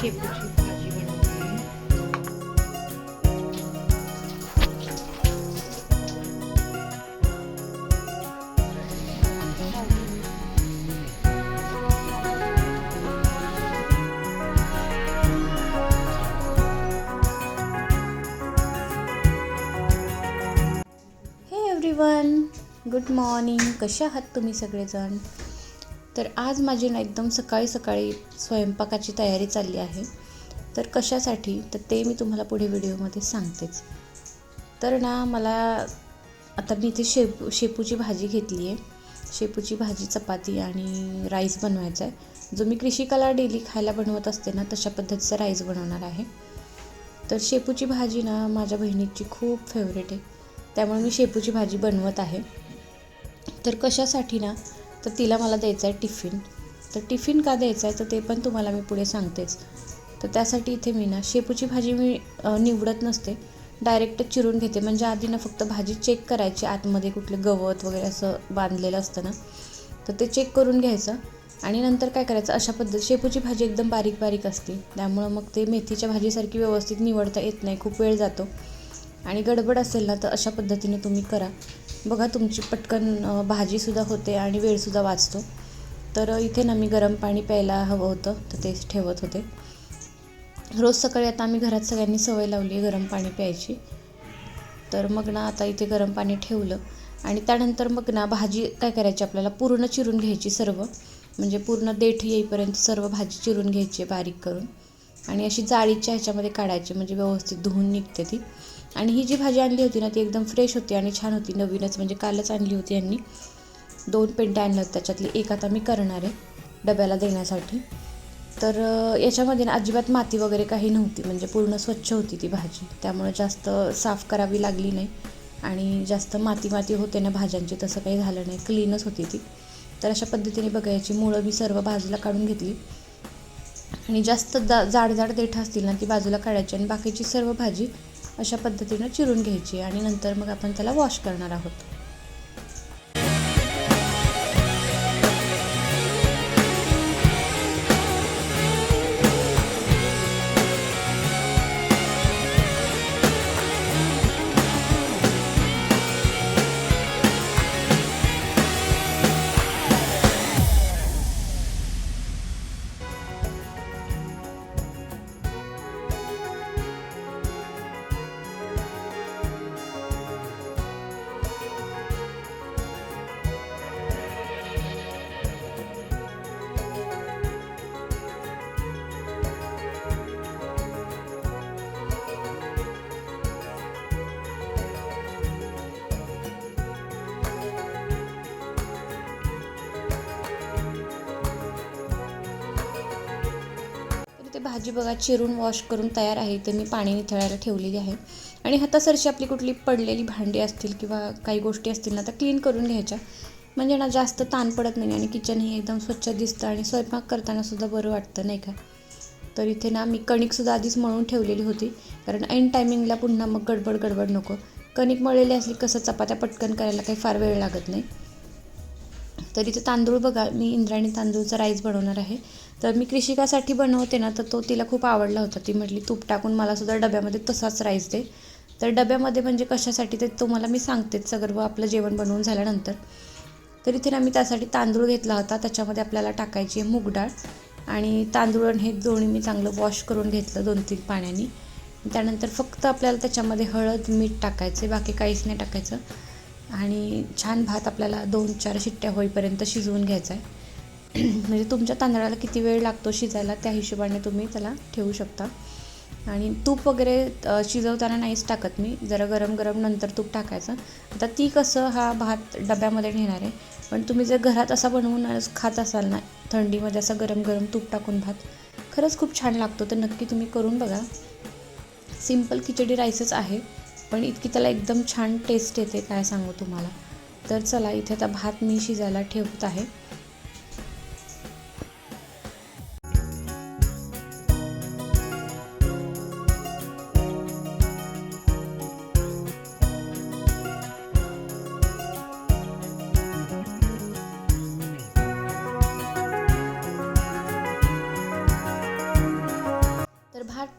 शेपूची भाजी हे everyone good morning कसे आहात तुम्ही सगळेजण? तर आज माझी ना एकदम सकाळी सकाळी स्वयंपाकाची तयारी चालली आहे. तर कशासाठी? तर ते मी तुम्हाला पुढे व्हिडिओमध्ये सांगतेच. तर ना मला आता मी इथे शेपू शेपूची भाजी घेतली आहे. शेपूची भाजी चपाती आणि राईस बनवायचा आहे. जो मी कृषिकला डेली खायला बनवत असते ना तशा पद्धतीचा राईस बनवणार आहे. तर शेपूची भाजी ना माझ्या बहिणीची खूप फेवरेट आहे. त्यामुळे मी शेपूची भाजी बनवत आहे. तर कशासाठी ना तर तिला मला द्यायचं आहे टिफिन. तर टिफिन का द्यायचं आहे? तर ते पण तुम्हाला मी पुढे सांगतेच. तर त्यासाठी इथे मी ना शेपूची भाजी मी निवडत नसते. डायरेक्ट चिरून घेते. म्हणजे आधी ना फक्त भाजी चेक करायची. आतमध्ये कुठलं गवत वगैरे असं बांधलेलं असतं ना. तर ते चेक करून घ्यायचं. आणि नंतर काय करायचं? अशा पद्धत शेपूची भाजी एकदम बारीक बारीक असते. त्यामुळं मग ते मेथीच्या भाजीसारखी व्यवस्थित निवडता येत नाही. खूप वेळ जातो. आणि गडबड असेल ना तर अशा पद्धतीने तुम्ही करा. बघा तुमची पटकन भाजीसुद्धा होते आणि वेळसुद्धा वाचतो. तर इथे ना मी गरम पाणी प्यायला हवं होतं तर तेच ठेवत होते. रोज सकाळी आता आम्ही घरात सगळ्यांनी सवय लावली आहे गरम पाणी प्यायची. तर मग ना आता इथे गरम पाणी ठेवलं आणि त्यानंतर मग ना भाजी काय करायची आपल्याला? पूर्ण चिरून घ्यायची सर्व. म्हणजे पूर्ण देठ येईपर्यंत सर्व भाजी चिरून घ्यायची बारीक करून. आणि अशी जाळीच्या ह्याच्यामध्ये काढायची म्हणजे व्यवस्थित धुवून निघते ती. आणि ही जी भाजी आणली होती ना ती एकदम फ्रेश होती आणि छान होती नवीनच. म्हणजे कालच आणली होती यांनी. दोन पेंट्या आणल्या होत्या त्याच्यातली. एक आता मी करणार आहे डब्याला देण्यासाठी. तर याच्यामध्ये ना अजिबात माती वगैरे काही नव्हती. म्हणजे पूर्ण स्वच्छ होती ती भाजी. त्यामुळे जास्त साफ करावी लागली नाही. आणि जास्त माती माती होते ना भाज्यांची तसं काही झालं नाही. क्लीनच होती ती. तर अशा पद्धतीने बघायची मुळं मी सर्व बाजूला काढून घेतली. आणि जास्त जा जाड जाड देठ असतील ना ती बाजूला काढायची आणि बाकीची सर्व भाजी अशा पद्धतीनं चिरून घ्यायची आणि नंतर मग आपण त्याला वॉश करणार आहोत. तर भाजी बघा चिरून वॉश करून तयार आहे. ते मी पाणी निथळायला ठेवलेली आहे. आणि हातासरशी आपली कुठली पडलेली भांडी असतील किंवा काही गोष्टी असतील ना तर क्लीन करून घ्यायच्या. म्हणजे ना जास्त ताण पडत नाही आणि किचनही एकदम स्वच्छ दिसतं आणि स्वयंपाक करतानासुद्धा बरं वाटतं नाही का? तर इथे ना मी कणिकसुद्धा आधीच मळून ठेवलेली होती. कारण ऐन टायमिंगला पुन्हा मग गडबड गडबड नको. कणिक मळलेली असली कसं चपात्या पटकन करायला काही फार वेळ लागत नाही. तर इथे तांदूळ बघा मी इंद्रायणी तांदूळचा राईस बनवणार आहे. तर मी कृषिकासाठी बनवते ना तर तो तिला खूप आवडला होता. ती म्हटली तूप टाकून मला सुद्धा डब्यामध्ये तसाच राईस दे. तर डब्यामध्ये म्हणजे कशासाठी ते तुम्हाला मी सांगतेच सगळं आपलं जेवण बनवून झाल्यानंतर. तर इथे ना मी त्यासाठी तांदूळ घेतला होता. त्याच्यामध्ये आपल्याला टाकायची आहे मूग डाळ आणि तांदूळ आणि हे दोन्ही मी चांगलं वॉश करून घेतलं दोन तीन पाण्याने. त्यानंतर फक्त आपल्याला त्याच्यामध्ये हळद मीठ टाकायचे बाकी काहीच नाही टाकायचं. आणि छान भात आपल्याला दोन चार शिट्ट्या होईपर्यंत शिजवून घ्यायचा आहे. म्हणजे तुमच्या तांदळाला किती वेळ लागतो शिजायला त्या हिशोबाने तुम्ही त्याला ठेवू शकता. आणि तूप वगैरे शिजवताना नाहीच टाकत मी. जरा गरम गरम नंतर तूप टाकायचं. आता ती कसं हा भात डब्यामध्ये नेणार आहे. पण तुम्ही जर घरात असा बनवून खात असाल ना थंडीमध्ये असा गरम गरम तूप टाकून भात खरंच खूप छान लागतो. तर नक्की तुम्ही करून बघा. सिंपल खिचडी राईसच आहे पण इतकी त्याला एकदम छान टेस्ट येते काय सांगू तुम्हाला. तर चला इथे आता भात मी शिजायला ठेवत आहे.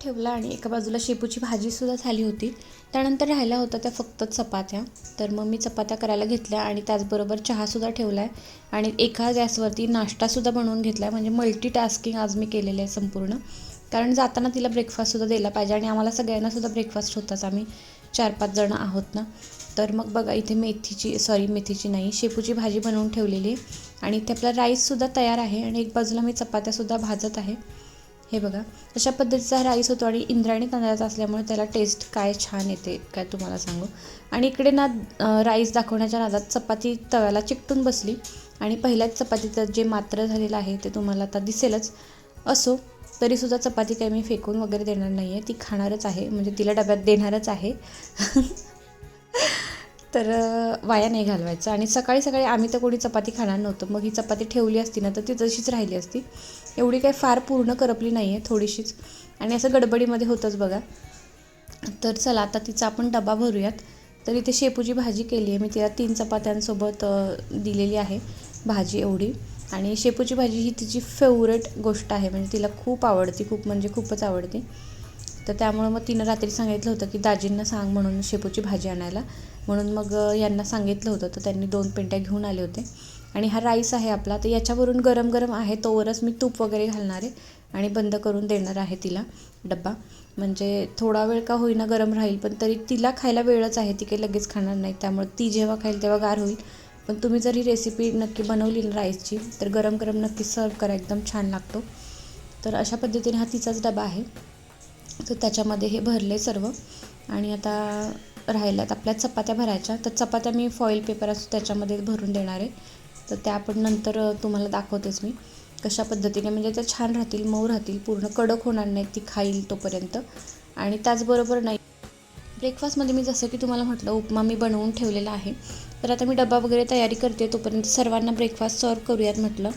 ठेवला आणि एका बाजूला शेपूची भाजीसुद्धा झाली होती. त्यानंतर राहिल्या होत्या त्या फक्त चपात्या. तर मग मी चपात्या करायला घेतल्या आणि त्याचबरोबर चहासुद्धा ठेवला आहे आणि एका गॅसवरती नाश्तासुद्धा बनवून घेतला आहे म्हणजे मल्टी टास्किंग आज मी केलेलं आहे संपूर्ण. कारण जाताना तिला ब्रेकफास्टसुद्धा दिला पाहिजे आणि आम्हाला सगळ्यांनासुद्धा ब्रेकफास्ट होताच. आम्ही चार पाच जणं आहोत ना. तर मग बघा इथे मेथीची सॉरी मेथीची नाही शेपूची भाजी बनवून ठेवलेली आहे. आणि इथे आपला राईससुद्धा तयार आहे आणि एक बाजूला मी चपात्यासुद्धा भाजत आहे. हे बघा अशा पद्धतीचा राईस होतो आणि इंद्रायणी तांदळाचा असल्यामुळे त्याला टेस्ट काय छान येते काय तुम्हाला सांगू. आणि इकडे ना राईस दाखवण्याच्या नादात चपाती तव्याला चिकटून बसली. आणि पहिल्याच चपातीचं जे मात्र झालेलं आहे ते तुम्हाला आता दिसेलच. असो तरीसुद्धा चपाती काही मी फेकून वगैरे देणार नाही आहे ती खाणारच आहे म्हणजे तिला डब्यात देणारच आहे. तर वाया नाही घालवायचं. आणि सकाळी सकाळी आम्ही तर कोणी चपाती खाणार नव्हतं. मग ही चपाती ठेवली असती ना तर ती तशीच राहिली असती. एवढी काही फार पूर्ण करपली नाही आहे थोडीशीच. आणि असं गडबडीमध्ये होतंच बघा. तर चला आता तिचा आपण डबा भरूयात. तर इथे शेपूची भाजी केली आहे मी. तिला तीन चपात्यांसोबत दिलेली आहे भाजी एवढी. आणि शेपूची भाजी ही तिची फेवरेट गोष्ट आहे. म्हणजे तिला खूप आवडती खूप म्हणजे खूपच आवडते. तर त्यामुळं मग तिनं रात्री सांगितलं होतं की दाजींना सांग म्हणून शेपूची भाजी आणायला. म्हणून मग यांना सांगितलं होतं. तर त्यांनी दोन पेंट्या घेऊन आले होते. आणि हा राईस आहे आपला तर याच्यावरून गरम गरम आहे तोवरच मी तूप वगैरे घालणार आहे आणि बंद करून देणार आहे तिला डब्बा. म्हणजे थोडा वेळ का होईना गरम राहील पण तरी तिला खायला वेळच आहे ती काही लगेच खाणार नाही. त्यामुळे ती जेव्हा खाईल तेव्हा गार होईल. पण तुम्ही जर ही रेसिपी नक्की बनवली ना राईसची तर गरम गरम नक्की सर्व करा एकदम छान लागतो. तर अशा पद्धतीने हा तिचाच डबा आहे. तर त्याच्यामध्ये हे भरले सर्व. आणि आता राहिल्यात आपल्या चपात्या भरायच्या. तर चपात्या मी फॉईल पेपर असतो त्याच्यामध्ये भरून देणार आहे. तर त्या आपण नंतर तुम्हाला दाखवतेच मी. कशा पद्धतीने म्हणजे त्या छान राहतील मऊ राहतील पूर्ण कडक होणार नाहीत ती खाईल तोपर्यंत. आणि त्याचबरोबर नाही. ब्रेकफास्टमध्ये मी जसं की तुम्हाला म्हटलं उपमा मी बनवून ठेवलेला आहे. तर आता मी डबा वगैरे तयारी करते तोपर्यंत सर्वांना ब्रेकफास्ट सर्व करूयात म्हटलं.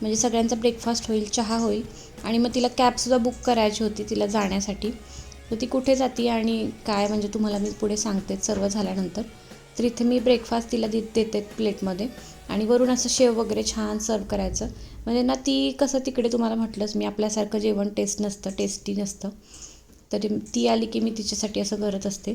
म्हणजे सगळ्यांचा ब्रेकफास्ट होईल चहा होईल. आणि मग तिला कॅबसुद्धा बुक करायची होती तिला जाण्यासाठी. तर ती कुठे जाते आणि काय म्हणजे तुम्हाला मी पुढे सांगते सर्व झाल्यानंतर. तर इथे मी ब्रेकफास्ट तिला दे देते प्लेटमध्ये. आणि वरून असं शेव वगैरे छान सर्व करायचं. म्हणजे ना ती कसं तिकडे तुम्हाला म्हटलंच मी आपल्यासारखं जेवण टेस्ट नसतं टेस्टी नसतं. तरी ती आली की मी तिच्यासाठी असं करत असते.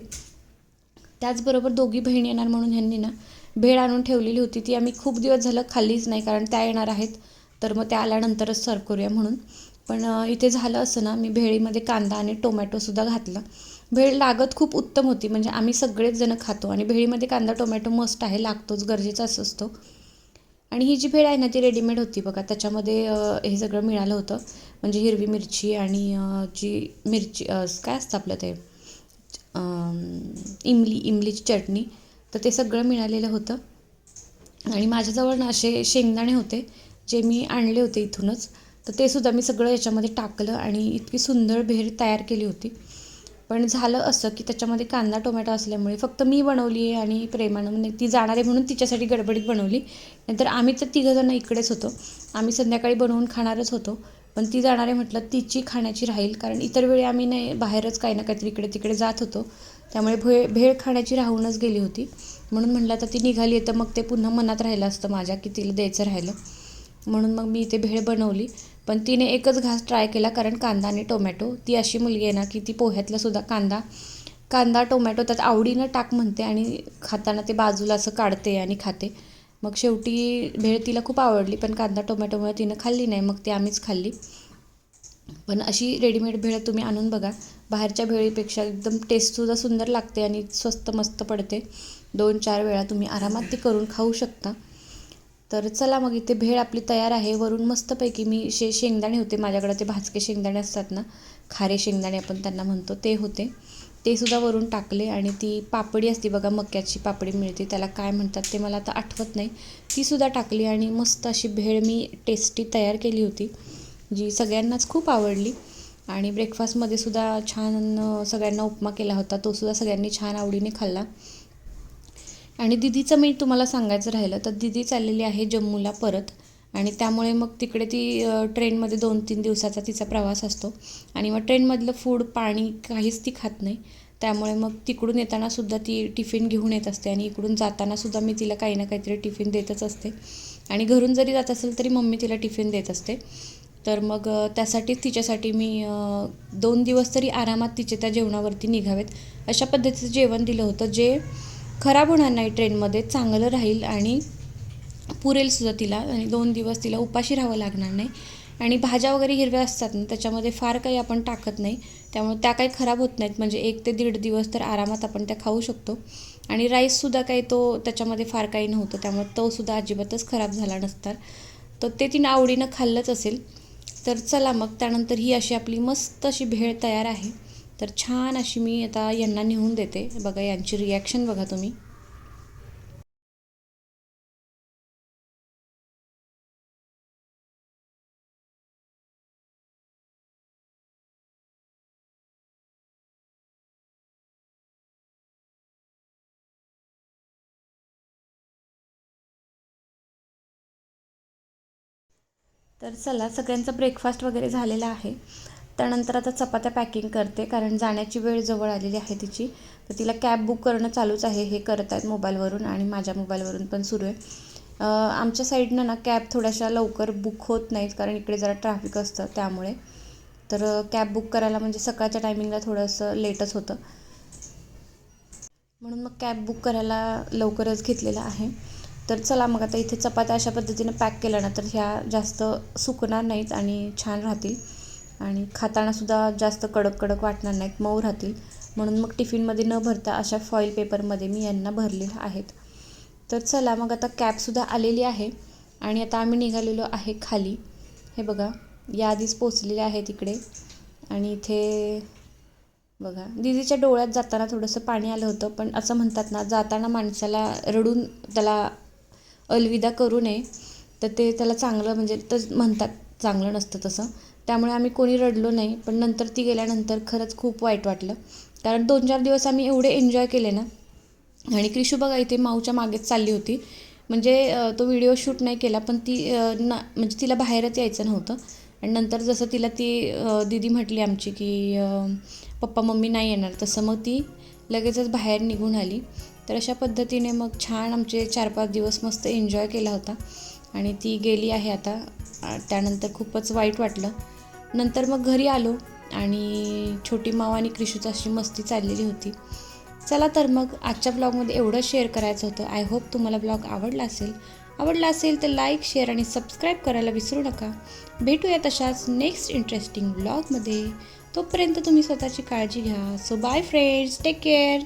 त्याचबरोबर दोघी बहिणी येणार म्हणून ह्यांनी ना भेळ आणून ठेवलेली होती. ती आम्ही खूप दिवस झालं खाल्लीच नाही कारण त्या येणार आहेत. तर मग त्या आल्यानंतरच सर्व करूया म्हणून. पण इथे झालं असं ना मी भेळीमध्ये कांदा आणि टोमॅटोसुद्धा घातला. भेळ लागत खूप उत्तम होती. म्हणजे आम्ही सगळेच जण खातो आणि भेळीमध्ये कांदा टोमॅटो मस्ट आहे लागतोच गरजेचाच असतो. आणि ही जी भेळ आहे ना ती रेडीमेड होती बघा. त्याच्यामध्ये हे सगळं मिळालं होतं. म्हणजे हिरवी मिरची आणि जी मिरची काय असतं आपलं ते? इमली इमलीची चटणी. तर ते सगळं मिळालेलं होतं. आणि माझ्याजवळ ना असे शेंगदाणे होते जे मी आणले होते इथूनच. तर ते सुद्धा मी सगळं याच्यामध्ये टाकलं आणि इतकी सुंदर भेळ तयार केली होती. पण झालं असं की त्याच्यामध्ये कांदा टोमॅटो असल्यामुळे फक्त मी बनवली आहे आणि प्रेमानं म्हणजे ती जाणार आहे म्हणून तिच्यासाठी गडबडीत बनवली. नाहीतर आम्ही तर तिघंजणं इकडेच होतो. आम्ही संध्याकाळी बनवून खाणारच होतो. पण ती जाणार आहे म्हटलं तिची खाण्याची राहील. कारण इतर वेळी आम्ही नाही बाहेरच काही ना काहीतरी इकडे तिकडे जात होतो. त्यामुळे भे भेळ खाण्याची राहूनच गेली होती. म्हणून म्हटलं आता ती निघाली आहे तर मग ते पुन्हा मनात राहिलं असतं माझ्या की तिला द्यायचं राहिलं. म्हणून मग मी इथे भेळ बनवली. पण तिने एकच घास ट्राय केला कारण कांदा आणि टोमॅटो ती अशी मुलगी आहे ना की ती पोह्यातलासुद्धा कांदा कांदा टोमॅटो त्यात आवडीनं टाक म्हणते आणि खाताना ते बाजूला असं काढते आणि खाते. मग शेवटी भेळ तिला खूप आवडली पण कांदा टोमॅटोमुळे तिनं खाल्ली नाही मग ती आम्हीच खाल्ली. पण अशी रेडीमेड भेळ तुम्ही आणून बघा. बाहेरच्या भेळीपेक्षा एकदम टेस्टसुद्धा सुंदर लागते आणि स्वस्त मस्त पडते. दोन चार वेळा तुम्ही आरामात ती करून खाऊ शकता. तर चला मग इथे भेळ आपली तयार आहे. वरून मस्तपैकी मी शे शेंगदाणे होते. माझ्याकडे ते भाजके शेंगदाणे असतात ना खारे शेंगदाणे आपण त्यांना म्हणतो ते होते. ते सुद्धा वरून टाकले आणि ती पापडी असते बघा मक्याची पापडी मिळते. त्याला काय म्हणतात ते मला आता आठवत नाही. ती सुद्धा टाकली आणि मस्त अशी भेळ मी टेस्टी तयार केली होती जी सगळ्यांनाच खूप आवडली. आणि ब्रेकफास्टमध्ये सुद्धा छान सगळ्यांना उपमा केला होता. तो सुद्धा सगळ्यांनी छान आवडीने खाल्ला. आणि दिदीचं मी तुम्हाला सांगायचं राहिलं तर दिदी चाललेली आहे जम्मूला परत. आणि त्यामुळे मग तिकडे ती ट्रेनमध्ये दोन तीन दिवसाचा तिचा प्रवास असतो. आणि मग ट्रेनमधलं फूड पाणी काहीच ती खात नाही. त्यामुळे मग तिकडून येताना सुद्धा ती टिफिन घेऊन येत असते. आणि इकडून जाताना सुद्धा मी तिला काही ना काहीतरी टिफिन देतच असते. आणि घरून जरी जात असेल तरी मम्मी तिला टिफिन देत असते. तर मग त्यासाठीच तिच्यासाठी मी दोन दिवस तरी आरामात तिचे त्या जेवणावरती निघावेत. अशा पद्धतीचं जेवण दिलं होतं जे खराब होणार नाही ट्रेनमध्ये चांगलं राहील आणि पुरेल सुद्धा तिला आणि दोन दिवस तिला उपाशी राहावं लागणार नाही. आणि भाज्या वगैरे हिरव्या असतात ना त्याच्यामध्ये फार काही आपण टाकत नाही. त्यामुळे त्या काही खराब होत नाहीत. म्हणजे एक ते दीड दिवस तर आरामात आपण त्या खाऊ शकतो. आणि राईससुद्धा काही तो त्याच्यामध्ये फार काही नव्हतं. त्यामुळे तोसुद्धा अजिबातच खराब झाला नसतात तर ते तिनं आवडीनं खाल्लंच असेल. तर चला मग त्यानंतर ही अशी आपली मस्त अशी भेळ तयार आहे. तर छान अशी मी आता यांना नेऊन देते. बघा यांची रिॲक्शन बघा तुम्ही. तर चला सगळ्यांचा ब्रेकफास्ट वगैरे झालेला आहे. त्यानंतर आता चपात्या पॅकिंग करते कारण जाण्याची वेळ जवळ आलेली आहे तिची. तर तिला कॅब बुक करणं चालूच आहे हे करत आहेत मोबाईलवरून आणि माझ्या मोबाईलवरून पण सुरू आहे. आमच्या साईडनं ना कॅब थोड्याशा लवकर बुक होत नाहीत कारण इकडे जरा ट्रॅफिक असतं त्यामुळे. तर कॅब बुक करायला म्हणजे सकाळच्या टायमिंगला थोडंसं लेटच होतं. म्हणून मग कॅब बुक करायला लवकरच घेतलेला आहे. तर चला मग आता इथे चपात्या अशा पद्धतीनं पॅक केल्या ना तर ह्या जास्त सुकणार नाहीत आणि छान राहतील. आणि खातानासुद्धा जास्त कडक कडक वाटणार नाहीत मऊ राहतील. म्हणून मग टिफिनमध्ये न भरता अशा फॉईल पेपरमध्ये मी यांना भरलेल्या आहेत. तर चला मग आता कॅबसुद्धा आलेली आहे आणि आता आम्ही निघालेलो आहे खाली. हे बघा या आधीच पोचलेले आहे तिकडे आणि इथे बघा दिदीच्या डोळ्यात जाताना थोडंसं पाणी आलं होतं पण असं म्हणतात ना जाताना माणसाला रडून त्याला अलविदा करू नये. तर ते त्याला चांगलं म्हणजे तर म्हणतात चांगलं नसतं तसं. त्यामुळे आम्ही कोणी रडलो नाही पण नंतर ती गेल्यानंतर खरंच खूप वाईट वाटलं. कारण दोन चार दिवस आम्ही एवढे एन्जॉय केले ना. आणि क्रिशू बघा इथे माऊच्या मागेच चालली होती. म्हणजे तो व्हिडिओ शूट नाही केला पण ती ना म्हणजे तिला बाहेरच यायचं नव्हतं. आणि नंतर जसं तिला ती दिदी दीदी म्हटली आमची की पप्पा मम्मी नाही येणार. तसं मग ती लगेचच बाहेर निघून आली. तर अशा पद्धतीने मग छान आमचे चार पाच दिवस मस्त एन्जॉय केला होता. आणि ती गेली आहे आता. त्यानंतर खूपच वाईट वाटलं. नंतर मग घरी आलो आणि छोटी माव आणि क्रिशूची अशी मस्ती चाललेली होती. चला तर मग आजच्या ब्लॉगमध्ये एवढं शेअर करायचं होतं. आय होप तुम्हाला ब्लॉग आवडला असेल. आवडला असेल तर लाईक शेअर आणि सबस्क्राईब करायला विसरू नका. भेटूया तशाच नेक्स्ट इंटरेस्टिंग ब्लॉगमध्ये तोपर्यंत तुम्ही स्वतःची काळजी घ्या. So bye friends take care